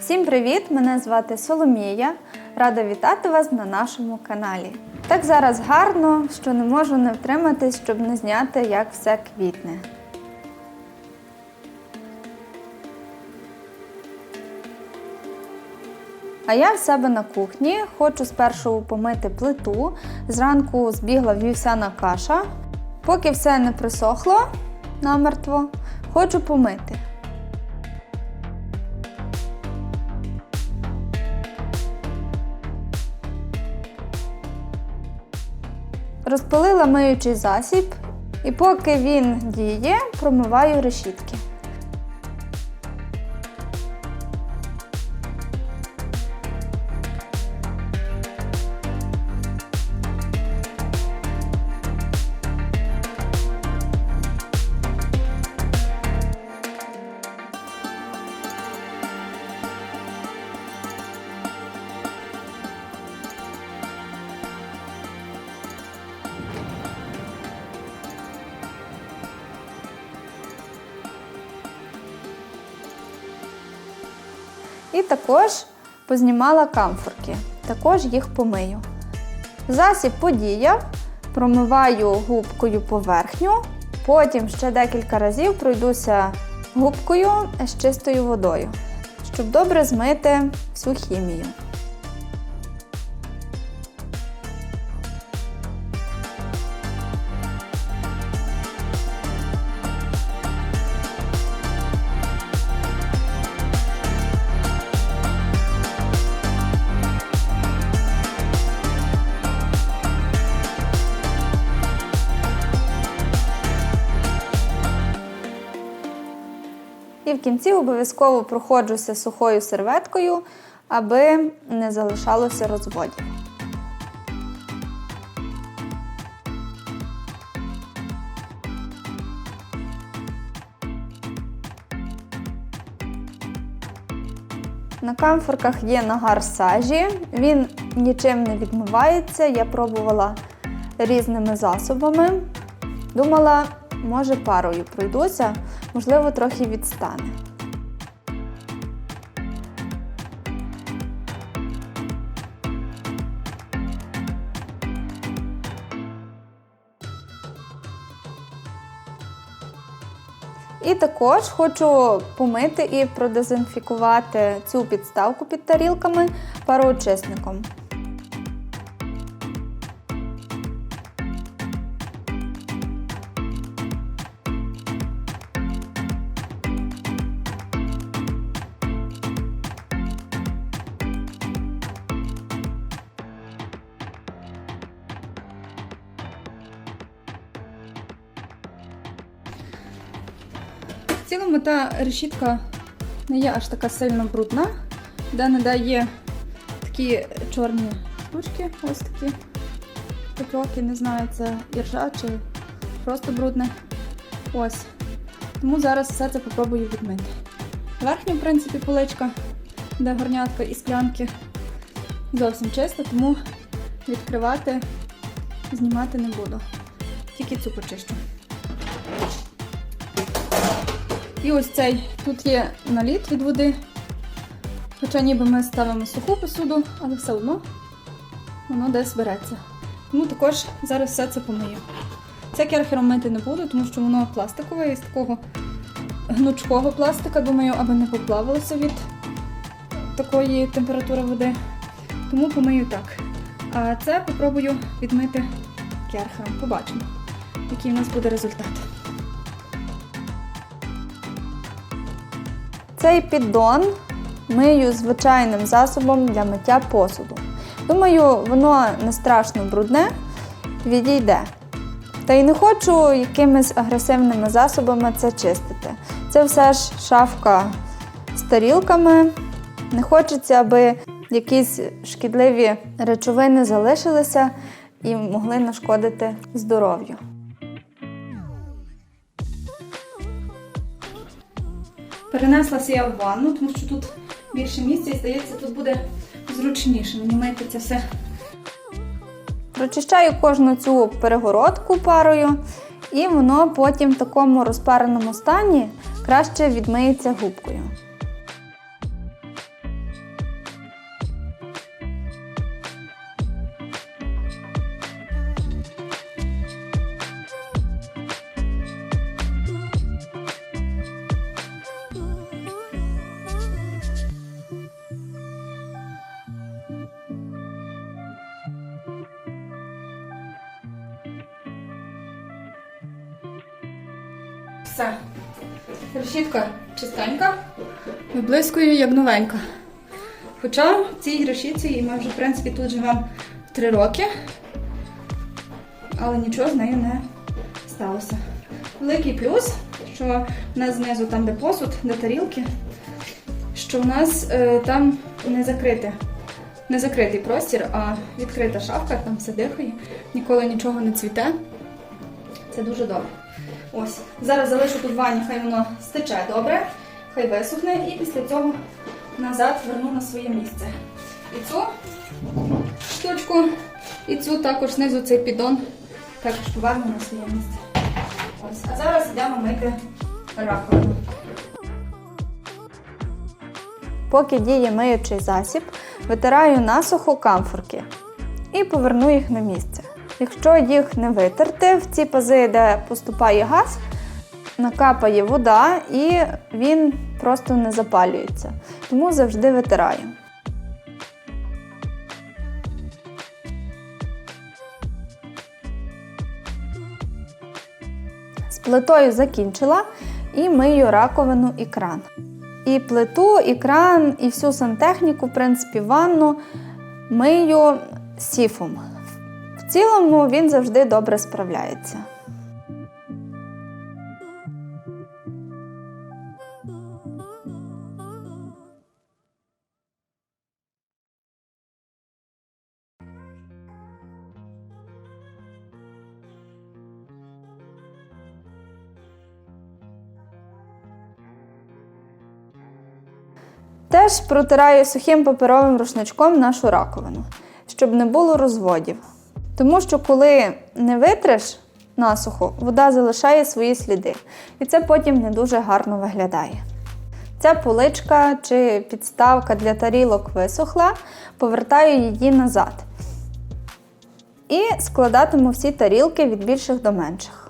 Всім привіт! Мене звати Соломія. Рада вітати вас на нашому каналі. Так зараз гарно, що не можу не втриматись, щоб не зняти, як все квітне. А я в себе на кухні хочу спершу помити плиту. Зранку збігла вівсяна каша. Поки все не присохло намертво, хочу помити. Розпилила миючий засіб, і поки він діє, промиваю решітки. Також познімала камфорки. Також їх помию. Засіб подіяв, промиваю губкою поверхню, потім ще декілька разів пройдуся губкою з чистою водою, щоб добре змити всю хімію. Кінці обов'язково проходжуся сухою серветкою, аби не залишалося розводів. На камфорках є нагар сажі, він нічим не відмивається. Я пробувала різними засобами. Думала, може парою пройдуся, можливо, трохи відстане. І також хочу помити і продезінфікувати цю підставку під тарілками пароочисником. Решітка не є аж така сильно брудна, де не дає такі чорні штучки, ось такі потоки, не знаю, це іржа чи просто брудне. Ось. Тому зараз все це попробую відмити. Верхня, в принципі, поличка, де горнятка і склянки зовсім чиста, тому відкривати, знімати не буду. Тільки цю почищу. І ось цей тут є наліт від води. Хоча ніби ми ставимо суху посуду, але все одно воно десь береться. Тому також зараз все це помию. Це керхером мити не буду, тому що воно пластикове із такого гнучкого пластика, думаю, аби не поплавилося від такої температури води. Тому помию так. А це попробую відмити керхером. Побачимо, який у нас буде результат. Цей піддон мию звичайним засобом для миття посуду. Думаю, воно не страшно брудне, відійде. Та й не хочу якимись агресивними засобами це чистити. Це все ж шафка з тарілками. Не хочеться, аби якісь шкідливі речовини залишилися і могли нашкодити здоров'ю. Перенеслася я в ванну, тому що тут більше місця і здається, тут буде зручніше. Мені мити це все. Прочищаю кожну цю перегородку парою, і воно потім в такому розпареному стані краще відмиється губкою. Все. Решітка чистенька, виблискує як новенька. Хоча в цій решітці і ми вже, в принципі, тут живемо 3 роки, але нічого з нею не сталося. Великий плюс, що в нас знизу, там, де посуд, де тарілки, що в нас е, там не закрите. Не закритий простір, а відкрита шафка, там все дихає, ніколи нічого не цвіте. Це дуже добре. Ось. Зараз залишу тут ванні, хай воно стече добре, хай висохне, і після цього назад верну на своє місце. І цю штучку, і цю також знизу цей піддон також поверну на своє місце. Ось. А зараз йдемо мити раковину. Поки діє миючий засіб, витираю насухо камфорки і поверну їх на місце. Якщо їх не витерти, в ці пази, де поступає газ, накапає вода і він просто не запалюється. Тому завжди витираю. З плитою закінчила і мию раковину і кран. І плиту, і кран, і всю сантехніку, в принципі, ванну мию сіфом. Цілому він завжди добре справляється. Теж протираю сухим паперовим рушничком нашу раковину, щоб не було розводів. Тому що коли не витреш насухо, вода залишає свої сліди. І це потім не дуже гарно виглядає. Ця поличка чи підставка для тарілок висохла, повертаю її назад. І складатиму всі тарілки від більших до менших.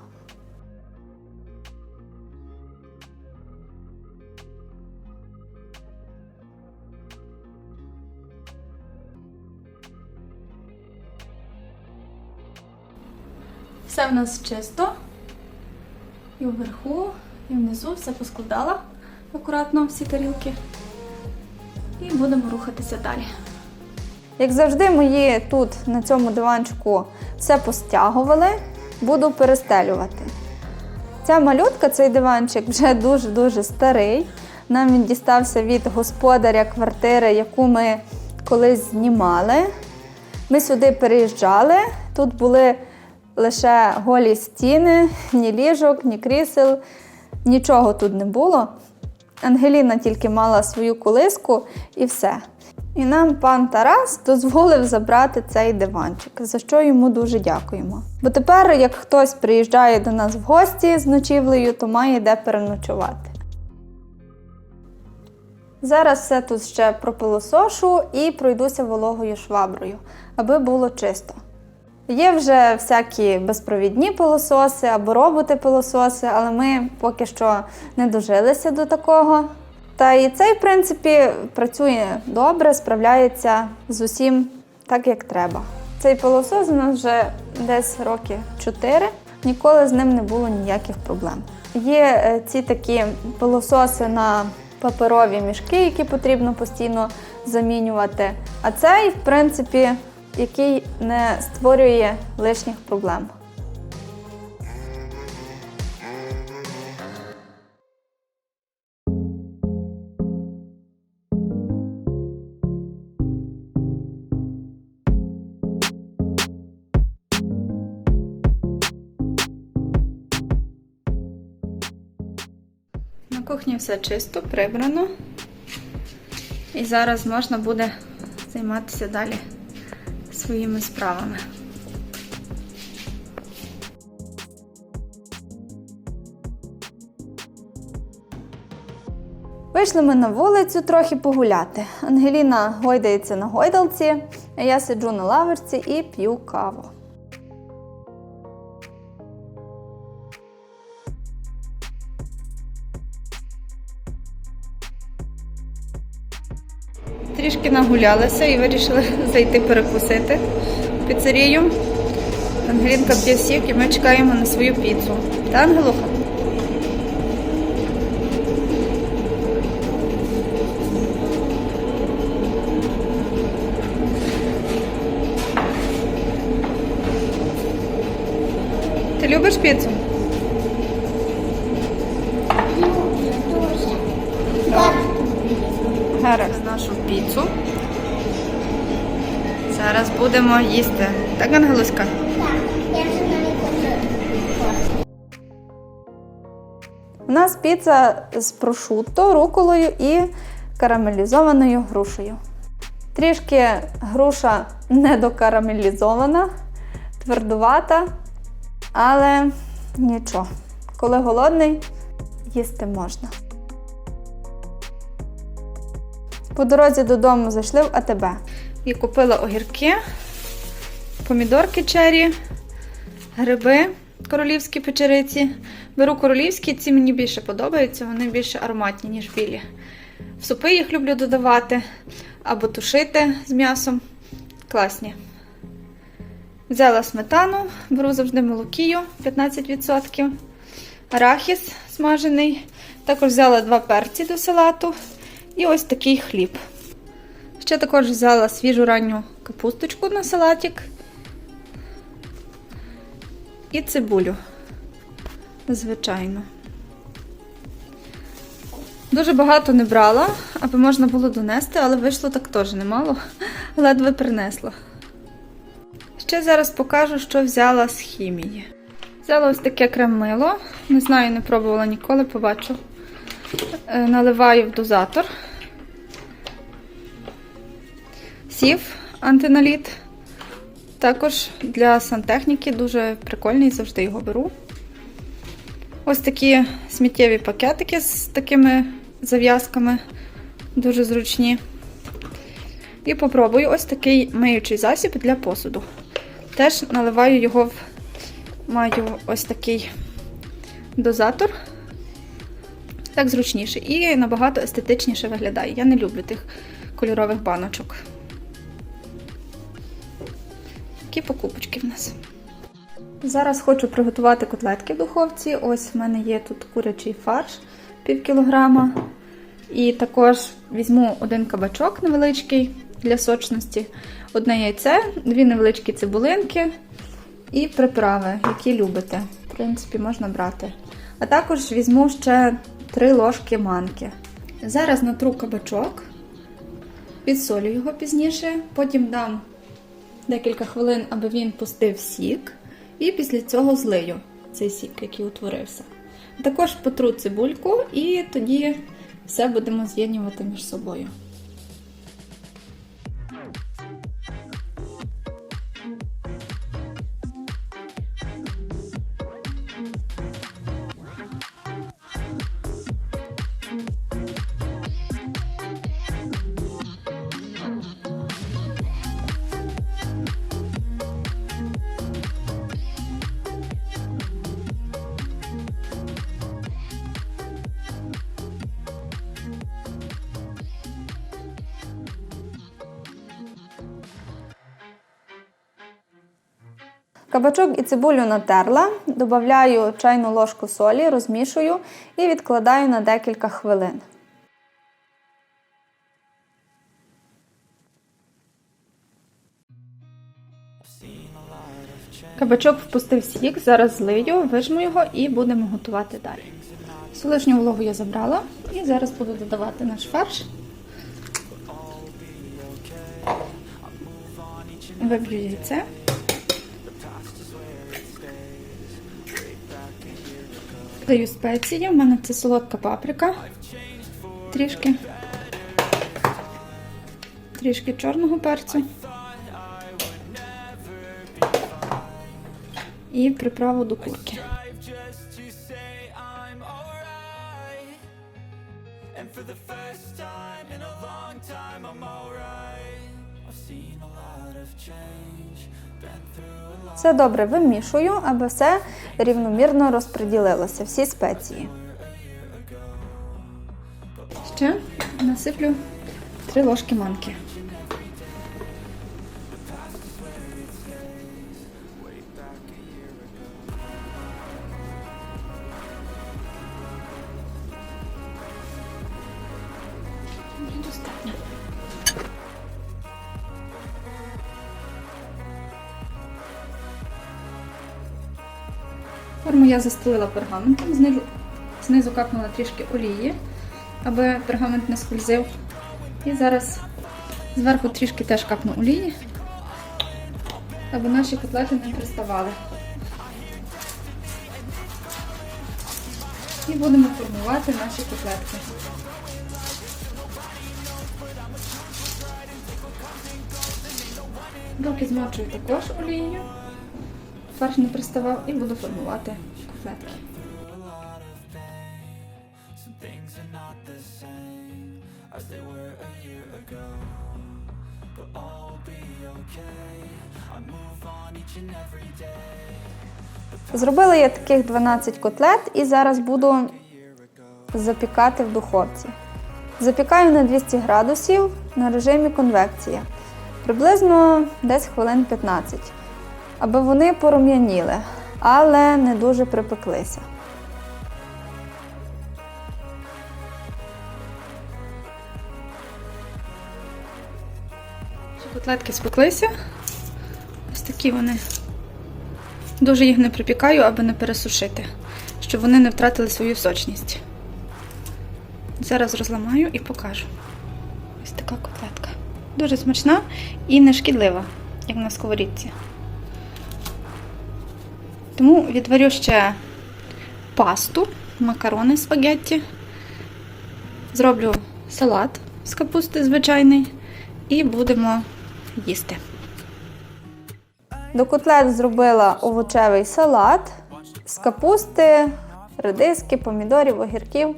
Все в нас чисто. І вверху, і внизу все поскладала акуратно всі тарілки. І будемо рухатися далі. Як завжди, мої тут на цьому диванчику все постягували, буду перестелювати. Ця малютка, цей диванчик вже дуже-дуже старий. Нам він дістався від господаря квартири, яку ми колись знімали. Ми сюди переїжджали. Тут були лише голі стіни, ні ліжок, ні крісел, нічого тут не було. Ангеліна тільки мала свою колиску і все. І нам пан Тарас дозволив забрати цей диванчик, за що йому дуже дякуємо. Бо тепер, як хтось приїжджає до нас в гості з ночівлею, то має де переночувати. Зараз все тут ще пропилосошу і пройдуся вологою шваброю, аби було чисто. Є вже всякі безпровідні пилососи або роботи-пилососи, але ми поки що не дожилися до такого. Та і цей, в принципі, працює добре, справляється з усім так, як треба. Цей пилосос у нас вже десь роки 4, ніколи з ним не було ніяких проблем. Є е, ці такі пилососи на паперові мішки, які потрібно постійно замінювати. А цей, в принципі, який не створює лишніх проблем. На кухні все чисто, прибрано. І зараз можна буде займатися далі своїми справами. Вийшли ми на вулицю трохи погуляти. Ангеліна гойдається на гойдалці, а я сиджу на лавочці і п'ю каву. трішки нагулялися і вирішила зайти перекусити піцерію. Ангелінка п'є всіх і ми чекаємо на свою піцу. Та, Ангелуха? Ти любиш піцу? Піцу. Зараз будемо їсти. Так, Ангелуська? Я вже навіть. У нас піца з прошутто, руколою і карамелізованою грушею. Трішки груша недокарамелізована, твердувата, але нічого. Коли голодний, їсти можна. По дорозі додому зайшли в АТБ. І купила огірки, помідорки чері, гриби королівські печериці. Беру королівські, ці мені більше подобаються, вони більше ароматні, ніж білі. В супи їх люблю додавати або тушити з м'ясом. Класні. Взяла сметану, беру завжди молокію 15%, арахіс смажений. Також взяла два перці до салату і ось такий хліб. Ще також взяла свіжу ранню капусточку на салатик і цибулю. Звичайно. Дуже багато не брала, аби можна було донести, але вийшло так теж немало. Ледве принесла. Ще зараз покажу, що взяла з хімії. Взяла ось таке крем-мило. Не знаю, не пробувала ніколи, побачу. Е, Наливаю в дозатор. Сів антиналіт. Також для сантехніки дуже прикольний, завжди його беру. Ось такі сміттєві пакетики з такими зав'язками, дуже зручні. І попробую ось такий миючий засіб для посуду. Теж наливаю його в маю ось такий дозатор. Так зручніше і набагато естетичніше виглядає. Я не люблю тих кольорових баночок. Такі покупочки в нас. Зараз хочу приготувати котлетки в духовці. Ось в мене є тут курячий фарш пів кілограма. І також візьму один кабачок невеличкий для сочності, одне яйце, дві невеличкі цибулинки і приправи, які любите. В принципі, можна брати. А також візьму ще 3 ложки манки. Зараз натру кабачок, підсолю його пізніше, потім дам декілька хвилин, аби він пустив сік, і після цього злию цей сік, який утворився. Також потру цибульку і тоді все будемо з'єднувати між собою. Кабачок і цибулю натерла, додаю чайну ложку солі, розмішую і відкладаю на декілька хвилин. Кабачок впустив сік, зараз злию, вижму його і будемо готувати далі. Всю лишню вологу я забрала і зараз буду додавати наш фарш. Виб'ю яйце. Даю спеції, в мене це солодка паприка. Трішки. Трішки чорного перцю. І приправу до курки. Все добре вимішую, аби все рівномірно розподілилося, всі спеції. Ще насиплю три ложки манки. Я застелила пергаментом, знизу, знизу капнула трішки олії, аби пергамент не скользив. І зараз зверху трішки теж капну олії, аби наші котлети не приставали. І будемо формувати наші котлетки. Руки змочую також олією. Фарш не приставав і буду формувати котлетки. Зробила я таких 12 котлет і зараз буду запікати в духовці. Запікаю на 200 градусів на режимі конвекція. Приблизно десь хвилин 15, аби вони порум'яніли, але не дуже припеклися. Котлетки спеклися. Ось такі вони. Дуже їх не припікаю, аби не пересушити, щоб вони не втратили свою сочність. Зараз розламаю і покажу. Ось така котлетка. Дуже смачна і не шкідлива, як на сковорідці. Тому відварю ще пасту, макарони спагетті. Зроблю салат з капусти звичайний і будемо їсти. До котлет зробила овочевий салат з капусти, редиски, помідорів, огірків,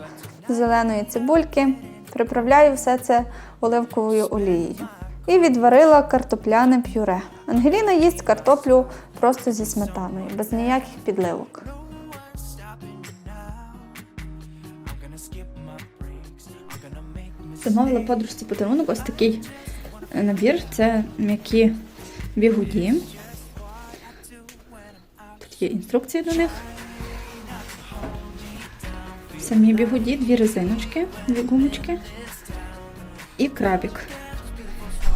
зеленої цибульки. Приправляю все це оливковою олією. І відварила картопляне пюре. Ангеліна їсть картоплю просто зі сметаною, без ніяких підливок. Замовила подружці подарунок ось такий е, набір. Це м'які бігуді. Тут є інструкції до них. Самі бігуді, дві резиночки, дві гумочки і крабік.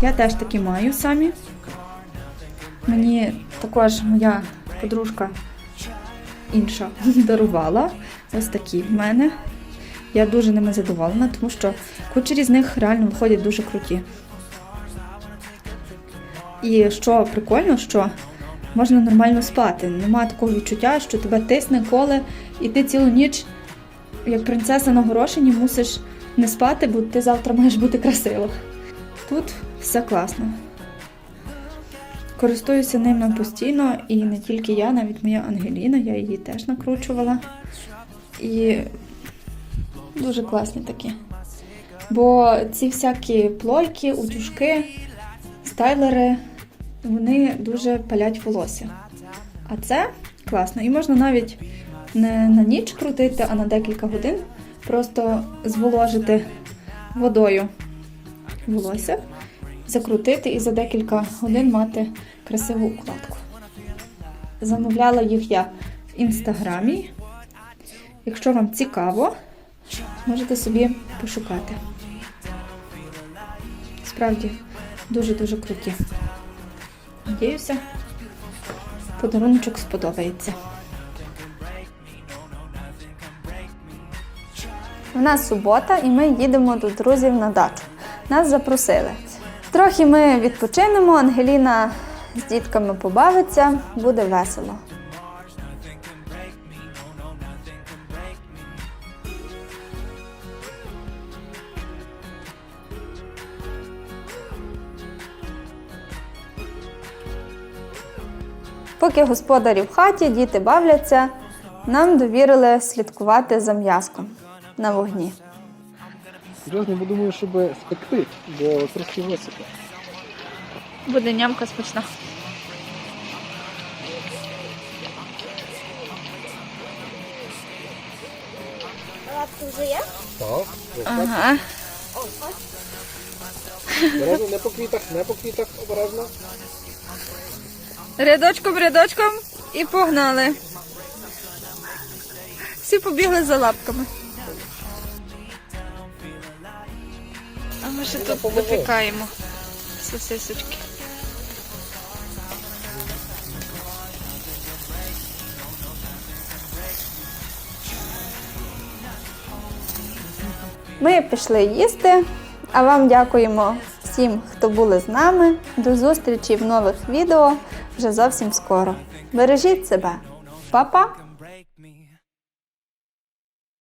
Я теж такі маю самі. Мені також моя подружка інша дарувала. Ось такі в мене. Я дуже ними задоволена, тому що кучері з них реально виходять дуже круті. І що прикольно, що можна нормально спати. Нема такого відчуття, що тебе тисне коле, і ти цілу ніч, як принцеса на горошині, мусиш не спати, бо ти завтра маєш бути красива. Тут все класно. Користуюся ними постійно, і не тільки я, навіть моя Ангеліна, я її теж накручувала. І Дуже класні такі. Бо ці всякі плойки, утюжки, стайлери, вони дуже палять волосся. А це класно. І можна навіть не на ніч крутити, а на декілька годин просто зволожити водою волосся, закрутити і за декілька годин мати красиву укладку. Замовляла їх я в інстаграмі. Якщо вам цікаво, можете собі пошукати. Справді дуже-дуже круті. Надіюся, подаруночок сподобається. У нас субота, і ми їдемо до друзів на дачу. Нас запросили. Трохи ми відпочинемо, Ангеліна з дітками побавиться, буде весело. Поки господарі в хаті, діти бавляться, нам довірили слідкувати за м'язком на вогні. Серйозно, бо думаю, щоб спекти, бо трошки високо. Буде нямка смачна. Лапки вже є? Так, Ага. обережно, не по квітах, не по квітах, обережно. Рядочком, рядочком і погнали. Всі побігли за лапками. ми ще тут випікаємо сосисочки. Ми пішли їсти, а вам дякуємо всім, хто були з нами. До зустрічі в нових відео вже зовсім скоро. Бережіть себе, Па-па!